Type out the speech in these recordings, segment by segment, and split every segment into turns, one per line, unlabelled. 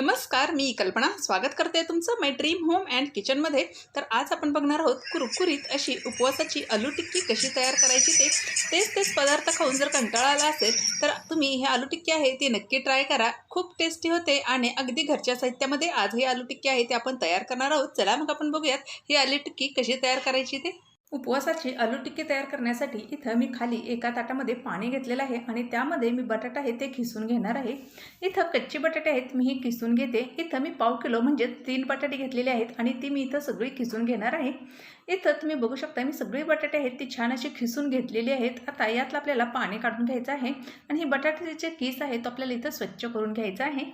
नमस्कार मी कल्पना. स्वागत करते तुमचं माय ड्रीम होम अँड किचनमध्ये तर आज आपण बघणार आहोत कुरकुरीत अशी उपवासाची आलू टिक्की कशी तयार करायची ते. तेच तेच पदार्थ खाऊन जर कंटाळा आला असेल तर तुम्ही हे आलू टिक्की आहे ती नक्की ट्राय करा. खूप टेस्टी होते आणि अगदी घरच्या साहित्यामध्ये आज ही आलू टिक्की आहे ते आपण तयार करणार आहोत. चला मग आपण बघूयात ही आलू टिक्की कशी तयार करायची ते. उपवासाची आलू टिक्की तयार करण्यासाठी इथं मी खाली एका ताटामध्ये पाणी घेतलेलं आहे आणि त्यामध्ये मी बटाटा आहे ते खिसून घेणार आहे. इथं कच्चे बटाटे आहेत मी हे किसून घेते. इथं मी पाव किलो म्हणजे तीन बटाटे घेतलेले आहेत आणि ती मी इथं सगळी खिसून घेणार आहे. इथं तुम्ही बघू शकता मी सगळी बटाटे आहेत ती छान अशी खिसून घेतलेली आहेत. आता यातलं आपल्याला पाणी काढून घ्यायचं आहे आणि ही बटाट्याचे जे किस आहे तो आपल्याला इथं स्वच्छ करून घ्यायचा आहे.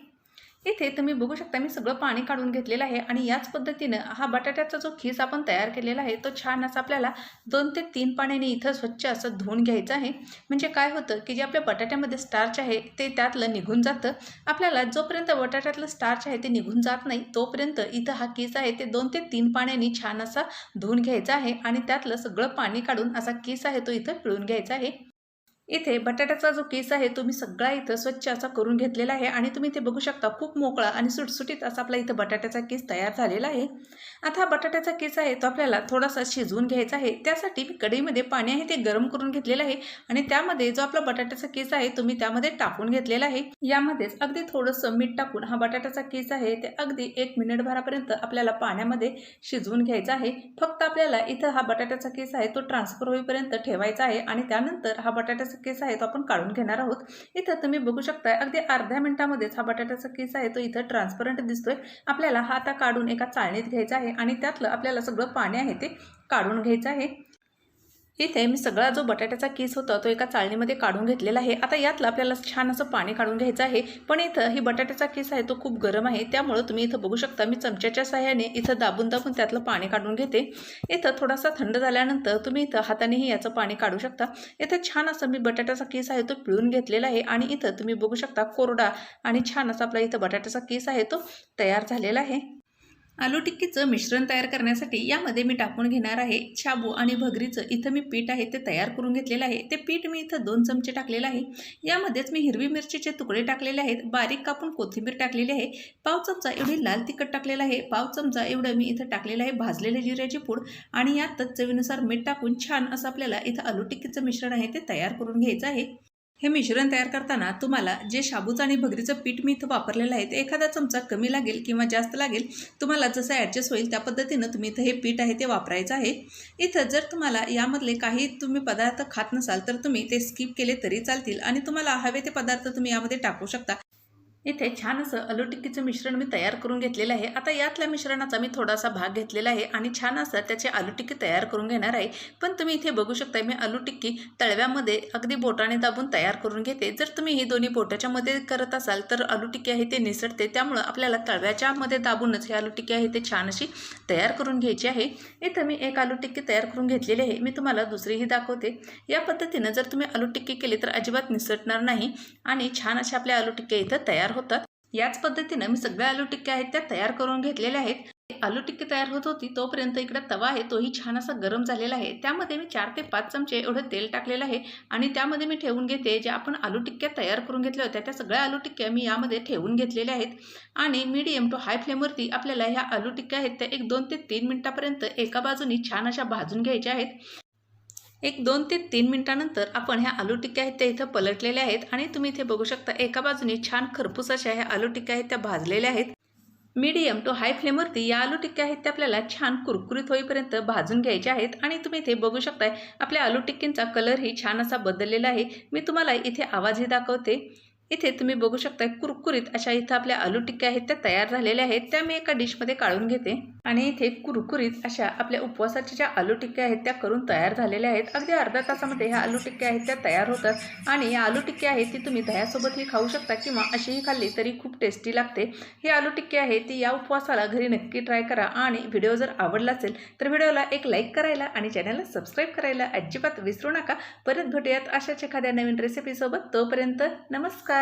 इथे तुम्ही बघू शकता मी सगळं पाणी काढून घेतलेलं आहे आणि याच पद्धतीनं हा बटाट्याचा जो खीस आपण तयार केलेला आहे तो छान असा आपल्याला दोन ते तीन पाण्याने इथं स्वच्छ असं धुवून घ्यायचं आहे. म्हणजे काय होतं की जे आपल्या बटाट्यामध्ये स्टार्च आहे ते त्यातलं निघून जातं. आपल्याला जोपर्यंत बटाट्यातलं स्टार्च आहे ते निघून जात नाही तोपर्यंत इथं हा केस आहे ते दोन ते तीन पाण्याने छान असा धुवून घ्यायचा आहे आणि त्यातलं सगळं पाणी काढून असा केस आहे तो इथं पिळून घ्यायचा आहे. इथे बटाट्याचा जो केस आहे तो मी सगळा इथं स्वच्छ असा करून घेतलेला आहे आणि तुम्ही इथे बघू शकता खूप मोकळा आणि सुटसुटीत असा आपला इथं बटाट्याचा केस तयार झालेला आहे. आता हा बटाट्याचा केस आहे तो आपल्याला थोडासा शिजवून घ्यायचा आहे. त्यासाठी मी कढईमध्ये पाणी आहे ते गरम करून घेतलेलं आहे आणि त्यामध्ये जो आपला बटाट्याचा केस आहे तुम्ही त्यामध्ये टाकून घेतलेला आहे. यामध्येच अगदी थोडंसं मीठ टाकून हा बटाट्याचा केस आहे ते अगदी एक मिनिटभरापर्यंत आपल्याला पाण्यामध्ये शिजवून घ्यायचा आहे. फक्त आपल्याला इथं हा बटाट्याचा केस आहे तो ट्रान्सफर होईपर्यंत ठेवायचा आहे आणि त्यानंतर हा बटाट्याचा केस आहे तो आपण काढून घेणार आहोत. इथं तुम्ही बघू शकता अगदी अर्ध्या मिनिटामध्येच हा बटाट्याचा केस आहे तो इथं ट्रान्सपरंट दिसतोय. आपल्याला हा आता काढून एका चाळणीत घ्यायचा आहे आणि त्यातलं आपल्याला सगळं पाणी आहे ते काढून घ्यायचं आहे. इथे मी सगळा जो बटाट्याचा केस होता तो एका चाळणीमध्ये काढून घेतलेला आहे. आता यातलं आपल्याला छान असं पाणी काढून घ्यायचं आहे. पण इथं ही बटाट्याचा केस आहे तो खूप गरम आहे. त्यामुळं तुम्ही इथं बघू शकता मी चमच्याच्या सहाय्याने इथं दाबून दाबून त्यातलं पाणी काढून घेते. इथं थोडासा थंड झाल्यानंतर तुम्ही इथं हातानेही याचं पाणी काढू शकता. इथं छान असं मी बटाट्याचा केस आहे तो पिळून घेतलेला आहे. आणि इथं तुम्ही बघू शकता कोरडा आणि छान असा आपला इथं बटाट्याचा केस आहे तो तयार झालेला आहे. आलू टिक्कीचं मिश्रण तयार करण्यासाठी यामध्ये मी टाकून घेणार आहे शाबू आणि भगरीचं. इथं मी पीठ आहे ते तयार करून घेतलेलं आहे. ते पीठ मी इथं दोन चमचे टाकलेलं आहे. यामध्येच मी हिरवी मिरचीचे तुकडे टाकलेले आहेत. बारीक कापून कोथिंबीर टाकलेली आहे. पाव चमचा एवढी लाल तिखट टाकलेलं आहे. पाव चमचा एवढं मी इथं टाकलेलं आहे. भाजलेले जिऱ्याची पूड आणि यातच चवीनुसार मीठ टाकून छान असं आपल्याला इथं आलू टिक्कीचं मिश्रण आहे ते तयार करून घ्यायचं आहे. हे मिश्रण तयार करताना तुम्हाला जे शाबूचं आणि भगरीचं पीठ मी इथं वापरलेलं आहे ते एखादा चमचा कमी लागेल किंवा जास्त लागेल. तुम्हाला जसं ॲडजस्ट होईल त्या पद्धतीनं तुम्ही इथं हे पीठ आहे ते वापरायचं आहे. इथं जर तुम्हाला यामधले काही तुम्ही पदार्थ खात नसाल तर तुम्ही ते स्किप केले तरी चालतील आणि तुम्हाला हवे ते पदार्थ तुम्ही यामध्ये टाकू शकता. इथे छान असं आलू टिक्कीचं मिश्रण मी तयार करून घेतलेलं आहे. आता यातल्या मिश्रणाचा मी थोडासा भाग घेतलेला आहे आणि छान असं त्याचे आलू टिक्की तयार करून घेणार आहे. पण तुम्ही इथे बघू शकता मी आलू टिक्की तळव्यामध्ये अगदी बोटाने दाबून तयार करून घेते. जर तुम्ही ही दोन्ही बोटाच्या मध्ये करत असाल तर आलू टिक्की आहे ते निसटते. त्यामुळं आपल्याला तळव्याच्या मध्ये दाबूनच ही आलू टिक्की आहे ते छान अशी तयार करून घ्यायची आहे. इथं मी एक आलू टिक्की तयार करून घेतलेली आहे. मी तुम्हाला दुसरीही दाखवते. या पद्धतीनं जर तुम्ही आलू टिक्की केली तर अजिबात निसटणार नाही आणि छान अशा आपल्या आलूटिक्क्या इथं तयार होतात. याच पद्धतीनं मी सगळ्या आलू टिक्क्या आहेत त्या तयार करून घेतलेल्या आहेत. आलू टिक्की तयार होत होती तोपर्यंत इकडे तवा आहे तोही छान असा गरम झालेला आहे. त्यामध्ये मी चार ते पाच चमचे एवढं तेल टाकलेलं आहे आणि त्यामध्ये मी ठेवून घेते ज्या आपण आलू टिक्क्या तयार करून घेतल्या होत्या त्या सगळ्या आलू टिक्क्या मी यामध्ये ठेवून घेतलेल्या आहेत. आणि मीडियम टू हाय फ्लेमवरती आपल्याला ह्या आलू टिक्क्या आहेत त्या एक दोन ते तीन मिनटापर्यंत एका बाजूनी छान अशा भाजून घ्यायच्या आहेत. एक दोन ते तीन मिनटानंतर आपण ह्या आलू टिक्क्या आहेत त्या इथं पलटलेल्या आहेत आणि तुम्ही इथे बघू शकता एका बाजूने छान खरपूस अशा ह्या आलू टिक्क्या आहेत त्या भाजलेल्या आहेत. मीडियम टू हाय फ्लेमवरती या आलू टिक्क्या आहेत त्या आपल्याला छान कुरकुरीत होईपर्यंत भाजून घ्यायच्या आहेत आणि तुम्ही इथे बघू शकताय आपल्या आलू टिक्कींचा कलरही छान असा बदललेला आहे. मी तुम्हाला इथे आवाजही दाखवते. इथे तुम्ही बघू शकता कुरकुरीत अशा इथं आपल्या आलू टिक्क्या आहेत त्या तयार झालेल्या आहेत त्या मी एका डिशमध्ये काढून घेते. आणि इथे कुरकुरीत अशा आपल्या उपवासाच्या ज्या आलू टिक्क्या आहेत त्या करून तयार झालेल्या आहेत. अगदी अर्ध्या तासामध्ये ह्या आलू टिक्क्या आहेत त्या तयार होतात. आणि या आलू टिक्क्या आहेत ती तुम्ही दह्यासोबतही खाऊ शकता किंवा अशीही खाल्ली तरी खूप टेस्टी लागते. ही आलू टिक्की आहे ती या उपवासाला घरी नक्की ट्राय करा. आणि व्हिडिओ जर आवडला असेल तर व्हिडिओला एक लाईक करायला आणि चॅनलला सबस्क्राईब करायला अजिबात विसरू नका. परत भेटूयात अशाच एखाद्या नवीन रेसिपीसोबत तोपर्यंत नमस्कार.